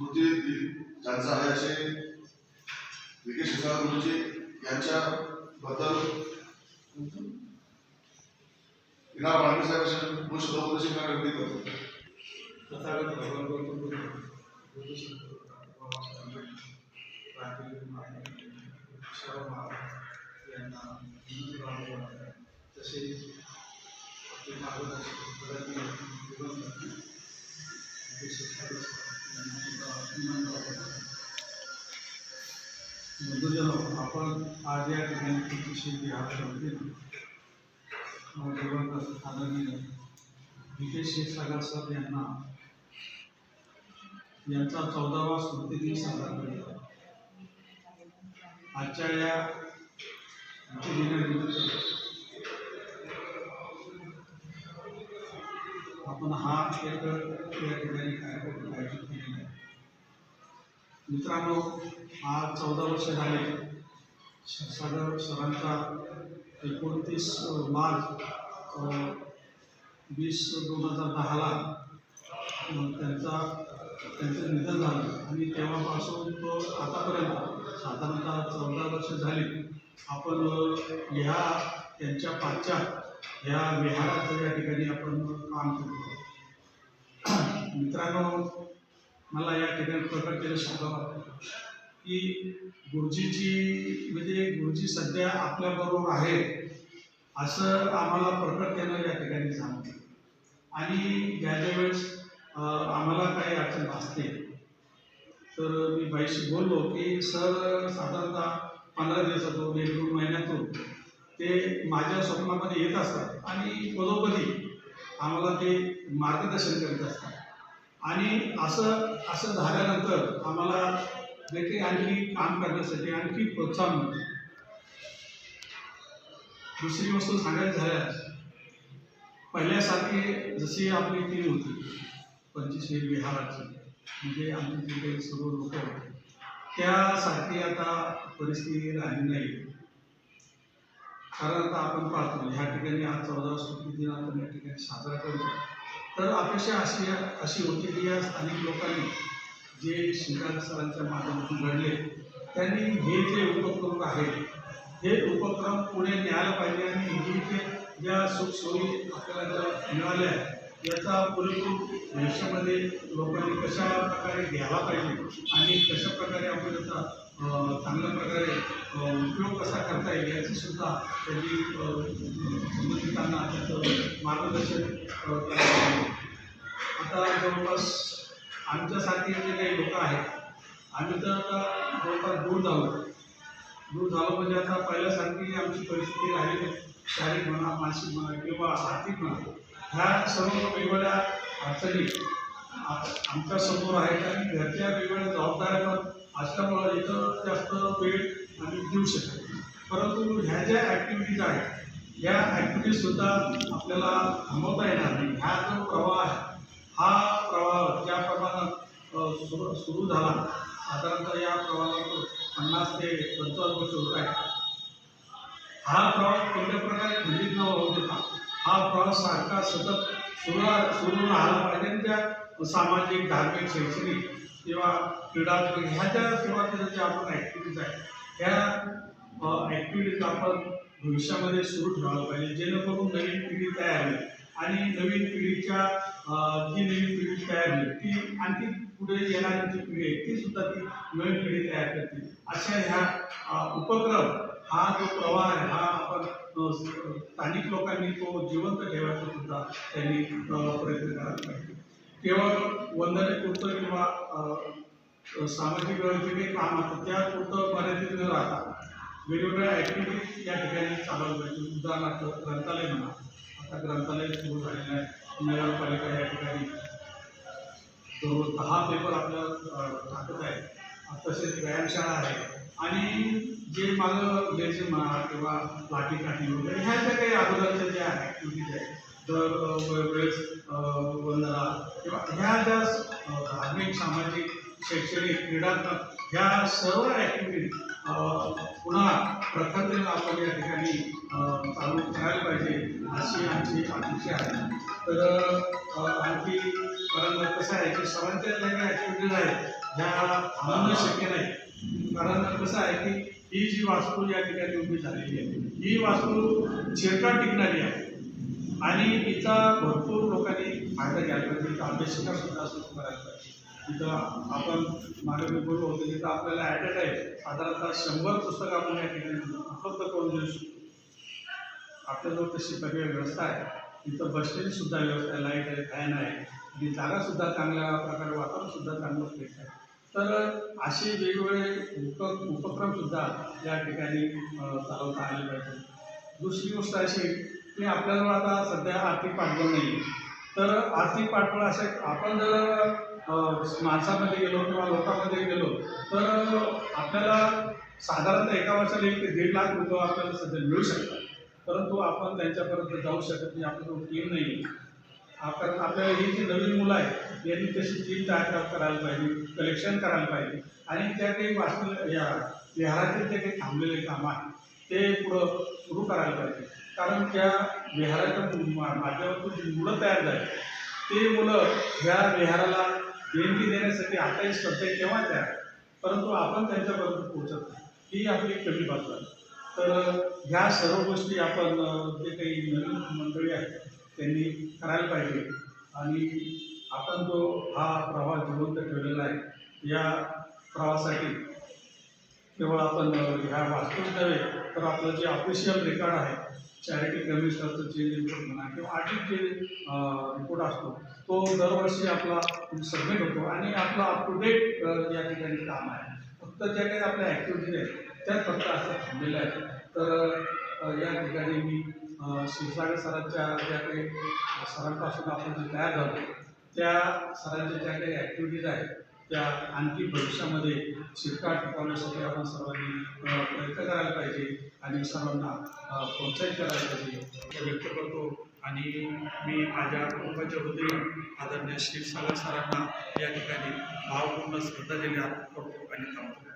स्मृती दिन ज्यांचा आहे असे विके शिवसागर गुरुजी यांच्याबद्दल इनाम मांडे साहेब असे दोन शब्द शिकणार विनंती करतो तथागत भगवान गौतम यांना तसेच मार्गदर्शक प्रगती बंधुजनो आपण आज या ठिकाणी तुमची शेती हा ठेवते दिवंगत आदरणीय विजय सागर सर यांना यांचा चौदावा स्मृतिदिन साजरा करत आजच्या या दिनानिमित्त आपण हा एक या ठिकाणी कार्यक्रम आयोजित केलेला आहे मित्रांनो आज चौदा वर्ष झाले. क्षीरसागर सरांचा एकोणतीस मार्च वीस दोन हजार दहाला त्यांचा त्यांचं निधन झालं. आणि तेव्हापासून तो आतापर्यंत साधारणतः चौदा वर्ष झाली आपण ह्या त्यांच्या पाठच्या ह्या विहाराचं या ठिकाणी आपण काम करतो. मित्रांनो मला या ठिकाणी प्रकट सांगावं वाटतं की गुरुजीची म्हणजे गुरुजी सध्या आपल्याबरोबर आहे असं आम्हाला प्रकट केलं या ठिकाणी सांगते. आणि ज्या ज्या वेळेस आम्हाला काही अडचण भासते तर मी बाईशी बोललो की सर साधारणतः पंधरा दिवसातून एक दोन महिन्यातून ते माझ्या स्वप्नामध्ये येत असतात आणि पदोपदी आम्हाला ते मार्गदर्शन करीत असतात. आणि असं असं झाल्यानंतर आम्हाला देखील आणखी काम करण्यासाठी आणखी प्रोत्साहन मिळतं. दुसरी वस्तू सांगायची झाल्यास पहिल्यासारखी जशी आपली टीम होती पंचवीसशे विहाराची म्हणजे आमचे जे काही सर्व लोक होते त्यासारखी आता परिस्थिती राहिली नाही. कारण आता आपण पाहतो ह्या ठिकाणी आज चौदा सुट्टी दिन आपण या ठिकाणी साजरा करतो. तर अपेक्षा अशी अशी होती की या स्थानिक लोकांनी जे शिंगार सरांच्या माध्यमातून घडले त्यांनी हे जे उपक्रम आहेत हे उपक्रम पुढे न्यायला पाहिजे आणि हे जे ज्या सुखसोयी आपल्याला ज्या मिळाल्या याचा पुरेपूर भविष्यामध्ये लोकांनी कशा प्रकारे घ्यायला पाहिजे आणि कशा प्रकारे आपण त्याचा चांगल्या प्रकारे उपयोग कसा करता येईल याची सुद्धा त्यांनी संबंधितांना त्याचं मार्गदर्शन आता जवळपास आमच्यासाठी जे काही लोक आहेत आम्ही तर आता जवळपास दूर झालो. दूर झालो म्हणजे आता पहिल्यासारखी आमची परिस्थिती राहिली शारीरिक म्हणा मानसिक म्हणा किंवा आर्थिक म्हणा ह्या सर्व वेगवेगळ्या अडचणी आ- आमच्यासमोर आहेत आणि घरच्या वेगवेगळ्या जबाबदाऱ्या पण असल्यामुळं इथं जास्त वेळ आम्ही देऊ शकत परंतु ह्या ज्या ॲक्टिव्हिटीज आहेत या ॲक्टिव्हिटीजसुद्धा आपल्याला थांबवता येणार नाही. ह्या जो प्रवाह आहे हा प्रवाह ज्या प्रमाणात सुरू सुरू झाला साधारणतः या प्रवाहात पन्नास ते पंचावन्न वर्ष होत आहे हा प्रवास कोणत्या प्रकारे खंडित न होऊ देता हा प्रवास सारखा सतत सुरू सुरू राहिला पाहिजे त्या सामाजिक धार्मिक शैक्षणिक किंवा क्रीडा ह्या ज्या सुरुवातीच्या ज्या आपण ॲक्टिव्हिटीज आहेत ह्या ॲक्टिव्हिटीज आपण भविष्यामध्ये सुरू ठेवायला पाहिजे जेणेकरून नवीन पिढी तयार होईल. आणि नवीन पिढीच्या जी नवीन पिढी तयार होईल ती आणखी पुढे येणारी जी पिढी आहे ती सुद्धा ती नवीन पिढी तयार करतील. अशा ह्या उपक्रम हा जो प्रवाह आहे हा आपण स्थानिक लोकांनी तो जिवंत ठेवायचा सुद्धा त्यांनी प्रयत्न करायला पाहिजे. केवळ वंदनेपुरतं किंवा सामाजिक जे काही काम असतं त्या पुरतं मर्यादित न राहता वेगवेगळ्या ॲक्टिव्हिटीज या ठिकाणी चालवल्या पाहिजे उदाहरणार्थ ग्रंथालय म्हणा. आता ग्रंथालय सुरू झालेलं आहे. नगरपालिका या ठिकाणी तो दहा पेपर आपल्या टाकत आहे तसेच व्यायामशाळा आहे. आणि जे मागं लेझिम म्हणा किंवा लाठीकाठी वगैरे ह्या ज्या काही अगोदरच्या ज्या ॲक्टिव्हिटीज आहेत दर वेळेस वंदना किंवा ह्या ज्या धार्मिक सामाजिक शैक्षणिक क्रीडात्मक ह्या सर्व ॲक्टिव्हिटी पुन्हा प्रखरतेनं आपण या ठिकाणी चालू करायला पाहिजे अशी आमची अपेक्षा आहे. तर आणखी कारण कसं आहे की सरांच्या ज्या काही ॲक्टिव्हिटीज आहेत ह्या थांबवणं शक्य नाही. कारण कसं आहे की ही जी वास्तू या ठिकाणी उभी झालेली आहे ही वास्तू चिरकाळ टिकणारी आहे. आणि तिचा भरपूर लोकांनी फायदा घ्यायला पाहिजे. तिथं अभ्यासिका सुद्धा सुरू करायला पाहिजे तिथं आपण मागे मी बोललो होतो तिथं आपल्याला ॲट अ टाईम साधारणतः शंभर पुस्तकं आपण या ठिकाणी उपलब्ध करून देऊ शकतो. आपल्याजवळ तशी सगळी व्यवस्था आहे. तिथं बसण्याची सुद्धा व्यवस्था आहे लाइट आहे फॅन आहे. आणि जागा सुद्धा चांगल्या प्रकारे वातावरण सुद्धा चांगलं फ्रेश आहे. तर असे वेगवेगळे उप उपक्रम सुद्धा या ठिकाणी चालवता आले पाहिजे दुसरी गोष्ट अशी की आपल्याजवळ आता सध्या आर्थिक पाठबळ नाही तर आर्थिक पाठबळ असे आपण जर माणसामध्ये गेलो किंवा लोकांमध्ये गेलो तर आपल्याला साधारणतः एका वर्षाला एक ते दीड लाख रुपये आपल्याला सध्या मिळू शकतात. परंतु आपण त्यांच्यापर्यंत जाऊ शकत नाही आपल्याजवळ टीम नाही आपण आपल्याला ही जी नवीन मुलं आहेत यांनी तशी टीम तयार करायला पाहिजे कलेक्शन करायला पाहिजे. आणि त्या काही वास्तू या विहारातील जे काही थांबलेले काम आहे ते पुढं सुरू करायला पाहिजे. कारण त्या विहाराच्या मा- माध्यमातून जी मुलं तयार झाली ते मुलं ह्या विहाराला देणगी देण्यासाठी आताही सध्या केव्हा तयार परंतु आपण त्यांच्यापर्यंत पोहोचत नाही. ही आपली कमी बाजू आहे. तर ह्या सर्व गोष्टी आपण जे काही नवीन मंडळी आहेत त्यांनी करायला पाहिजे. आणि आपण जो हा प्रवास जिवंत ठेवलेला आहे या प्रवासासाठी केवळ आपण ह्या वास्तूच नव्हे तर आपलं जे ऑफिशियल रेकॉर्ड आहे चॅरिटी कमिशनरचं जे रिपोर्ट म्हणा किंवा आर्थिक जे रिपोर्ट असतो तो दरवर्षी आपला सबमिट होतो आणि आपला अप टू डेट या ठिकाणी काम आहे. फक्त ज्या काही आपल्या ॲक्टिव्हिटीज आहेत त्याच फक्त असं थांबलेल्या आहेत तर या ठिकाणी मी शिवसागर सरांच्या ज्या काही सरांपासून आपण जे तयार झालो त्या सरांच्या ज्या काही ॲक्टिव्हिटीज आहेत त्या आणखी भविष्यामध्ये शिरकाळ टिकवण्यासाठी आपण सर्वांनी प्रयत्न करायला पाहिजे आणि सर्वांना प्रोत्साहित करायला पाहिजे. व्यक्त करतो आणि मी माझ्या कुटुंबाच्या वतीने आदरणीय क्षीरसागर सरांना या ठिकाणी भावपूर्ण श्रद्धांजली अर्पण करतो आणि थांबतो